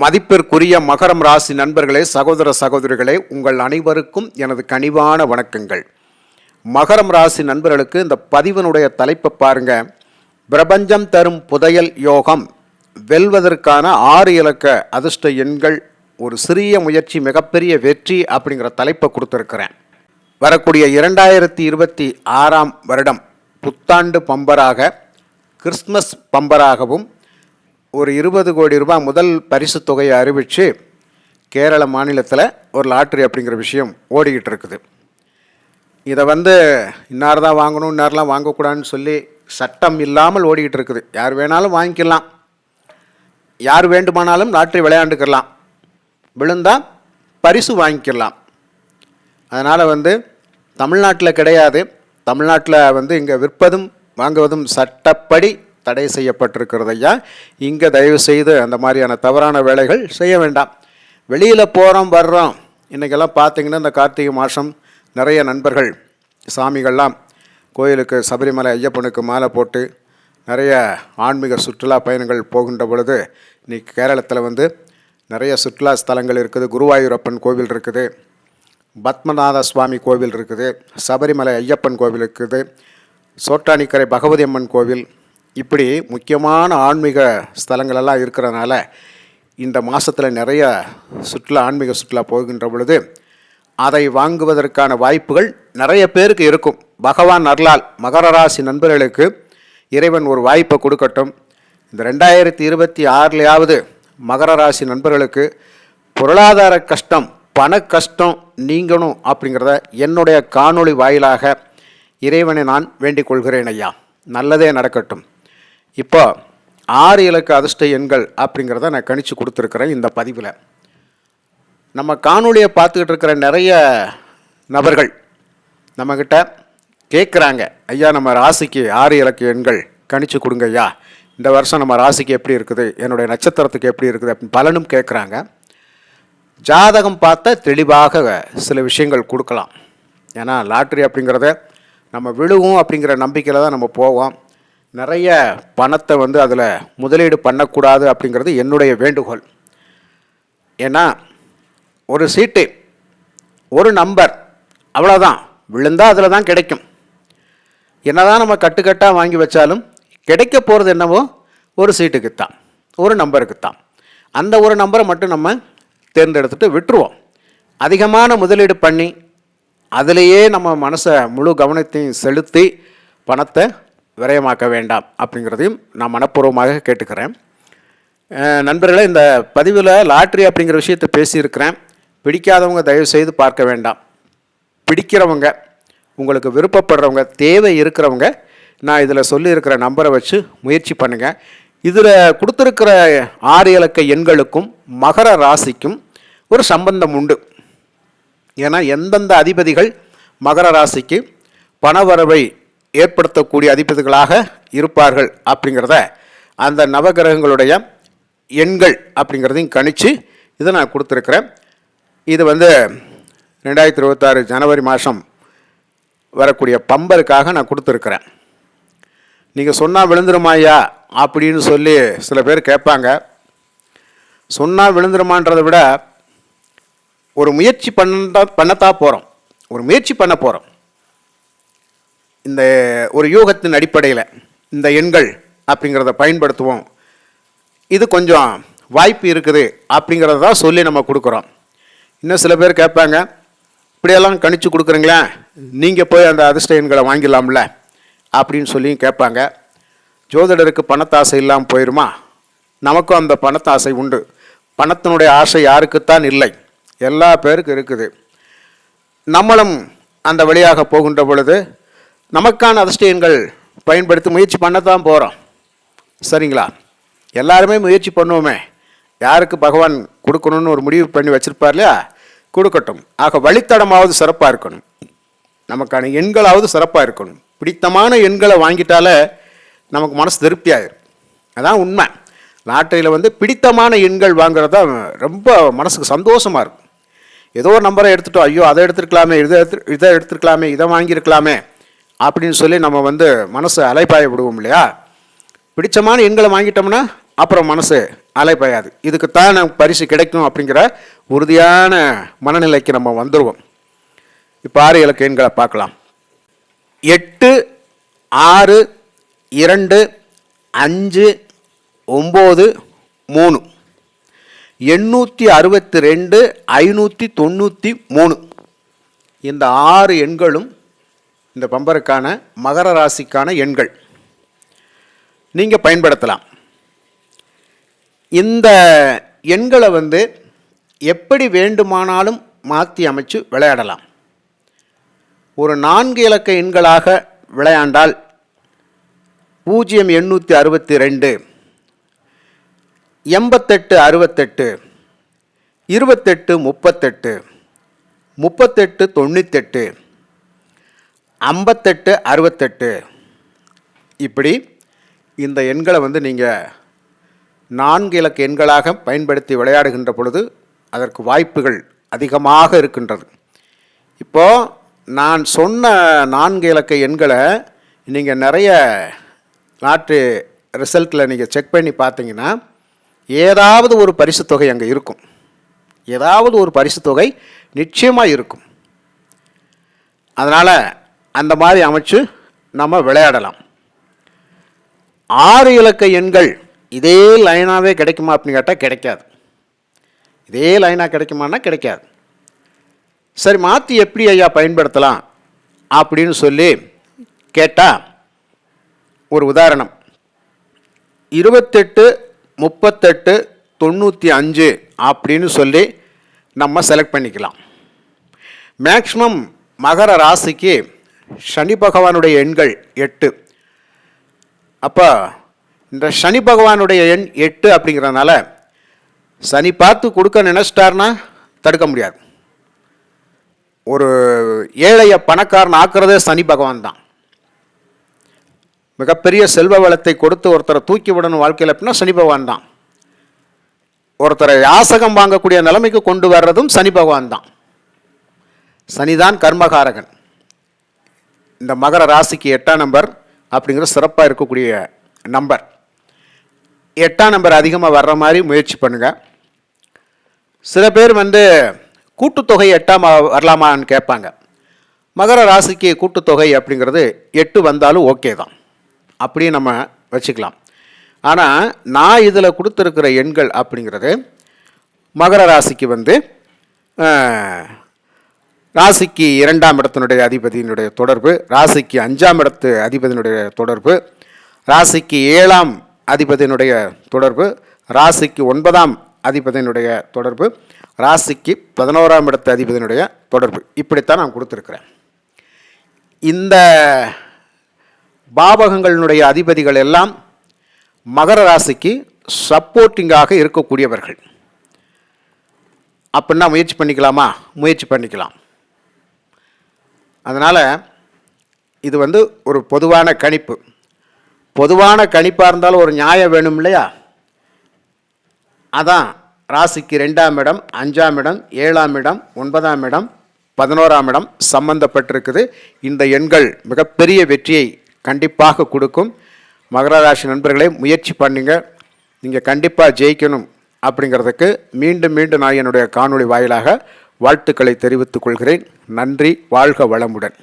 மதிப்பிற்குரிய மகரம் ராசி நண்பர்களே சகோதர சகோதரிகளே உங்கள் அனைவருக்கும் எனது கனிவான வணக்கங்கள். மகரம் ராசி நண்பர்களுக்கு இந்த பதிவினுடைய தலைப்பை பாருங்க. பிரபஞ்சம் தரும் புதையல் யோகம். வெல்வதற்கான ஆறு இலக்க அதிர்ஷ்ட எண்கள் ஒரு சிறிய முயற்சி மிகப்பெரிய வெற்றி அப்படிங்கிற தலைப்பை கொடுத்துருக்கிறேன். வரக்கூடிய இரண்டாயிரத்தி இருபத்தி ஆறாம் வருடம் புத்தாண்டு பம்பராக கிறிஸ்மஸ் பம்பராகவும் ஒரு இருபது கோடி ரூபாய் முதல் பரிசு தொகையை அறிவித்து கேரள மாநிலத்தில் ஒரு லாட்ரி அப்படிங்கிற விஷயம் ஓடிக்கிட்டு இருக்குது. இதை வந்து இன்னார் தான் வாங்கணும் இன்னார்லாம் வாங்கக்கூடாதுன்னு சொல்லி சட்டம் இல்லாமல் ஓடிக்கிட்டு இருக்குது. யார் வேணாலும் வாங்கிக்கலாம். யார் வேண்டுமானாலும் லாட்ரி விளையாண்டுக்கலாம். விழுந்தால் பரிசு வாங்கிக்கலாம். அதனால் வந்து தமிழ்நாட்டில் கிடையாது. தமிழ்நாட்டில் வந்து இங்கே விற்பதும் வாங்குவதும் சட்டப்படி தடை செய்யப்பட்டிருக்கிறது ஐயா. இங்கே தயவு செய்து அந்த மாதிரியான தவறான வேலைகள் செய்ய வேண்டாம். வெளியில் போகிறோம் வர்றோம். இன்றைக்கெல்லாம் பார்த்திங்கன்னா இந்த கார்த்திகை மாதம் நிறைய நண்பர்கள் சாமிகள்லாம் கோயிலுக்கு சபரிமலை ஐயப்பனுக்கு மாலை போட்டு நிறைய ஆன்மீக சுற்றுலா பயணங்கள் போகின்ற பொழுது இன்றைக்கி கேரளத்தில் வந்து நிறைய சுற்றுலா ஸ்தலங்கள் இருக்குது. குருவாயூரப்பன் கோவில் இருக்குது. பத்மநாத சுவாமி கோவில் இருக்குது. சபரிமலை ஐயப்பன் கோவில் இருக்குது. சோட்டானிக்கரை பகவதி அம்மன் கோவில் இப்படி முக்கியமான ஆன்மீக ஸ்தலங்களெல்லாம் இருக்கிறதுனால இந்த மாதத்தில் நிறைய சுற்றுலா ஆன்மீக சுற்றுலா போகின்ற பொழுது அதை வாங்குவதற்கான வாய்ப்புகள் நிறைய பேருக்கு இருக்கும். பகவான் அருளால் மகர ராசி நண்பர்களுக்கு இறைவன் ஒரு வாய்ப்பை கொடுக்கட்டும். இந்த ரெண்டாயிரத்தி இருபத்தி ஆறுலையாவது மகர ராசி நண்பர்களுக்கு பொருளாதார கஷ்டம் பண கஷ்டம் நீங்கணும் அப்படிங்கிறத என்னுடைய காணொளி வாயிலாக இறைவனை நான் வேண்டிக் கொள்கிறேன் ஐயா. நல்லதே நடக்கட்டும். இப்போ ஆறு இலக்க அதிர்ஷ்ட எண்கள் அப்படிங்கிறத நான் கணிச்சு கொடுத்துருக்குறேன் இந்த பதிவில். நம்ம காணொளியை பார்த்துக்கிட்டு இருக்கிற நிறைய நபர்கள் நம்மக்கிட்ட கேட்குறாங்க ஐயா நம்ம ராசிக்கு ஆறு இலக்க எண்கள் கணிச்சு கொடுங்க ஐயா. இந்த வருஷம் நம்ம ராசிக்கு எப்படி இருக்குது? என்னுடைய நட்சத்திரத்துக்கு எப்படி இருக்குது? அப்படின்னு பலனும் கேட்குறாங்க ஜாதகம் பார்த்தா தெளிவாக சில விஷயங்கள் கொடுக்கலாம். ஏன்னா லாட்ரி அப்படிங்கிறத நம்ம விழுவும் அப்படிங்கிற நம்பிக்கையில் தான் நம்ம போவோம். நிறைய பணத்தை வந்து அதில் முதலீடு பண்ணக்கூடாது அப்படிங்கிறது என்னுடைய வேண்டுகோள். ஏன்னா ஒரு சீட்டு ஒரு நம்பர் அவ்வளோதான் விழுந்தால் அதில் தான் கிடைக்கும். என்னதான் நம்ம கட்டுக்கட்டாக வாங்கி வச்சாலும் கிடைக்க போகிறது என்னவோ ஒரு சீட்டுக்கு தான் ஒரு நம்பருக்கு தான் அந்த ஒரு நம்பரை மட்டும் நம்ம தேர்ந்தெடுத்துட்டு விட்டுருவோம். அதிகமான முதலீடு பண்ணி அதிலேயே நம்ம மனசை முழு கவனத்தையும் செலுத்தி பணத்தை விரயமாக்க வேண்டாம் அப்படிங்கிறதையும் நான் மனப்பூர்வமாக கேட்டுக்கிறேன். நண்பர்களே இந்த பதிவில் லாட்ரி அப்படிங்கிற விஷயத்தை பேசியிருக்கிறேன். பிடிக்காதவங்க தயவு செய்து பார்க்க வேண்டாம். பிடிக்கிறவங்க உங்களுக்கு விருப்பப்படுறவங்க தேவை இருக்கிறவங்க நான் இதில் சொல்லியிருக்கிற நம்பரை வச்சு முயற்சி பண்ணுங்கள் இதில் கொடுத்துருக்கிற ஆறு இலக்க எண்களுக்கும் மகர ராசிக்கும் ஒரு சம்பந்தம் உண்டு. ஏன்னா எந்தெந்த அதிபதிகள் மகர ராசிக்கு பணவரவை ஏற்படுத்தக்கூடிய அதிபதிகளாக இருப்பார்கள் அப்படிங்கிறத அந்த நவகிரகங்களுடைய எண்கள் அப்படிங்கிறதையும் கணிச்சு இதை நான் கொடுத்துருக்குறேன். இது வந்து ரெண்டாயிரத்தி இருபத்தாறு ஜனவரி மாதம் வரக்கூடிய பம்பருக்காக நான் கொடுத்துருக்குறேன். நீங்கள் சொன்னால் விழுந்துருமாயா அப்படின்னு சொல்லி சில பேர் கேட்பாங்க. சொன்னால் விழுந்துருமான்றதை விட ஒரு முயற்சி பண்ண பண்ணத்தான் போகிறோம் ஒரு முயற்சி பண்ண போகிறோம் இந்த ஒரு யூகத்தின் அடிப்படையில் இந்த எண்கள் அப்படிங்கிறத பயன்படுத்துவோம். இது கொஞ்சம் வாய்ப்பு இருக்குது அப்படிங்கிறத தான் சொல்லி நம்ம கொடுக்குறோம். இன்னும் சில பேர் கேட்பாங்க இப்படியெல்லாம் கணிச்சு கொடுக்குறீங்களே நீங்கள் போய் அந்த அதிர்ஷ்ட எண்களை வாங்கிடலாம்ல அப்படின்னு சொல்லியும் கேட்பாங்க. ஜோதிடருக்கு பணத்தாசை இல்லாமல் போயிடுமா நமக்கும் அந்த பணத்தாசை உண்டு. பணத்தினுடைய ஆசை யாருக்குத்தான் இல்லை. எல்லா பேருக்கும் இருக்குது. நம்மளும் அந்த வழியாக போகின்ற பொழுது நமக்கான அதிர்ஷ்டங்கள் பயன்படுத்தி முயற்சி பண்ணத்தான் போகிறோம் சரிங்களா? எல்லாருமே முயற்சி பண்ணுவோமே. யாருக்கு பகவான் கொடுக்கணும்னு ஒரு முடிவு பண்ணி வச்சுருப்பார் இல்லையா? கொடுக்கட்டும். ஆக வழித்தடமாவது சிறப்பாக இருக்கணும். நமக்கான எண்களாவது சிறப்பாக இருக்கணும். பிடித்தமான எண்களை வாங்கிட்டாலே நமக்கு மனசு திருப்தி அதான் உண்மை. லாட்டரியில் வந்து பிடித்தமான எண்கள் வாங்குறது தான் ரொம்ப மனசுக்கு சந்தோஷமாக இருக்கும். ஏதோ ஒரு நம்பரை எடுத்துட்டோம். ஐயோ அதை எடுத்துருக்கலாமே இதை எடுத்து இதை எடுத்துருக்கலாமே இதை வாங்கியிருக்கலாமே. அப்படின்னு சொல்லி நம்ம வந்து மனசு அலைப்பாய விடுவோம் இல்லையா? பிடிச்சமான எண்களை வாங்கிட்டோம்னா அப்புறம் மனசு அலைப்பாயாது. இதுக்குத்தான் நமக்கு பரிசு கிடைக்கும் அப்படிங்கிற உறுதியான மனநிலைக்கு நம்ம வந்துடுவோம் இப்போ ஆறு இலக்கு எண்களை பார்க்கலாம். எட்டு ஆறு இரண்டு அஞ்சு ஒம்பது மூணு. எண்ணூற்றி அறுபத்தி ரெண்டு ஐநூற்றி தொண்ணூற்றி மூணு. இந்த ஆறு எண்களும் இந்த பம்பருக்கான மகர ராசிக்கான எண்கள். நீங்கள் பயன்படுத்தலாம். இந்த எண்களை வந்து எப்படி வேண்டுமானாலும் மாற்றி அமைச்சு விளையாடலாம். ஒரு நான்கு இலக்க எண்களாக விளையாண்டால் பூஜ்ஜியம் எண்ணூற்றி அறுபத்தி ரெண்டு எண்பத்தெட்டு அறுபத்தெட்டு இருபத்தெட்டு முப்பத்தெட்டு முப்பத்தெட்டு தொண்ணூத்தெட்டு ஐம்பத்தெட்டு அறுபத்தெட்டு. இப்படி இந்த எண்களை வந்து நீங்கள் நான்கு இலக்க எண்களாக பயன்படுத்தி விளையாடுகின்ற பொழுது அதற்கு வாய்ப்புகள் அதிகமாக இருக்கின்றது. இப்போது நான் சொன்ன நான்கு இலக்க எண்களை நீங்கள் நிறைய நாட்டு ரிசல்ட்டில் நீங்கள் செக் பண்ணி பார்த்தீங்கன்னா ஏதாவது ஒரு பரிசு தொகை அங்கே இருக்கும். ஏதாவது ஒரு பரிசு தொகை நிச்சயமாக இருக்கும். அதனால் அந்த மாதிரி அமைச்சு நம்ம விளையாடலாம். ஆறு இலக்க எண்கள் இதே லைனாகவே கிடைக்குமா அப்படின்னு கேட்டால் கிடைக்காது. இதே லைனாக கிடைக்குமான்னா கிடைக்காது. சரி மாற்றி எப்படி ஐயா பயன்படுத்தலாம் அப்படின்னு சொல்லி கேட்டால் ஒரு உதாரணம். இருபத்தெட்டு முப்பத்தெட்டு தொண்ணூற்றி அஞ்சு அப்படின்னு சொல்லி நம்ம செலக்ட் பண்ணிக்கலாம். மேக்ஸிமம் மகர ராசிக்கு சனி பகவானுடைய எண்கள் எட்டு. அப்போ இந்த சனி பகவானுடைய எண் எட்டு அப்படிங்கிறதுனால சனி பார்த்து கொடுக்க நினச்சிட்டாருன்னா தடுக்க முடியாது. ஒரு ஏழைய பணக்காரன் ஆக்குறதே சனி பகவான் தான். மிகப்பெரிய செல்வ வளத்தை கொடுத்து ஒருத்தரை தூக்கி விடணும் வாழ்க்கையில் அப்படின்னா சனி பகவான் தான். ஒருத்தரை யாசகம் வாங்கக்கூடிய நிலைமைக்கு கொண்டு வர்றதும் சனி பகவான் தான். சனிதான் கர்மகாரகன். இந்த மகர ராசிக்கு எட்டாம் நம்பர் அப்படிங்கிற சிறப்பாக இருக்கக்கூடிய நம்பர். எட்டாம் நம்பர் அதிகமாக வர்ற மாதிரி முயற்சி பண்ணுங்கள் சில பேர் வந்து கூட்டுத்தொகை எட்டாம் வரலாமான்னு கேட்பாங்க. மகர ராசிக்கு கூட்டுத்தொகை அப்படிங்கிறது எட்டு வந்தாலும் ஓகே தான். அப்படியே நம்ம வச்சுக்கலாம். ஆனால் நான் இதில் கொடுத்துருக்கிற எண்கள் அப்படிங்கிறது மகர ராசிக்கு வந்து ராசிக்கு இரண்டாம் இடத்தினுடைய அதிபதியினுடைய தொடர்பு ராசிக்கு அஞ்சாம் இடத்து அதிபதியினுடைய தொடர்பு ராசிக்கு ஏழாம் அதிபதியினுடைய தொடர்பு ராசிக்கு ஒன்பதாம் அதிபதியினுடைய தொடர்பு ராசிக்கு பதினோராம் இடத்து அதிபதியினுடைய தொடர்பு. இப்படித்தான் நான் கொடுத்துருக்குறேன். இந்த பாவகங்களினுடைய அதிபதிகள் எல்லாம் மகர ராசிக்கு சப்போர்ட்டிங்காக இருக்கக்கூடியவர்கள். அப்படின்னா முயற்சி பண்ணிக்கலாமா? முயற்சி பண்ணிக்கலாம். அதனால் இது வந்து ஒரு பொதுவான கணிப்பு. பொதுவான கணிப்பாக இருந்தாலும் ஒரு நியாயம் வேணும் இல்லையா? அதான் ராசிக்கு ரெண்டாம் இடம் அஞ்சாம் இடம் ஏழாம் இடம் ஒன்பதாம் இடம் பதினோராம் இடம் சம்பந்தப்பட்டிருக்குது. இந்த எண்கள் மிகப்பெரிய வெற்றியை கண்டிப்பாக கொடுக்கும். மகர ராசி நண்பர்களே முயற்சி பண்ணுங்க. நீங்கள் கண்டிப்பாக ஜெயிக்கணும் அப்படிங்கிறதுக்கு மீண்டும் மீண்டும் நான் என்னுடைய காணொளி வாயிலாக வாழ்த்துக்களை தெரிவித்துக் கொள்கிறேன். நன்றி வாழ்க வளமுடன்.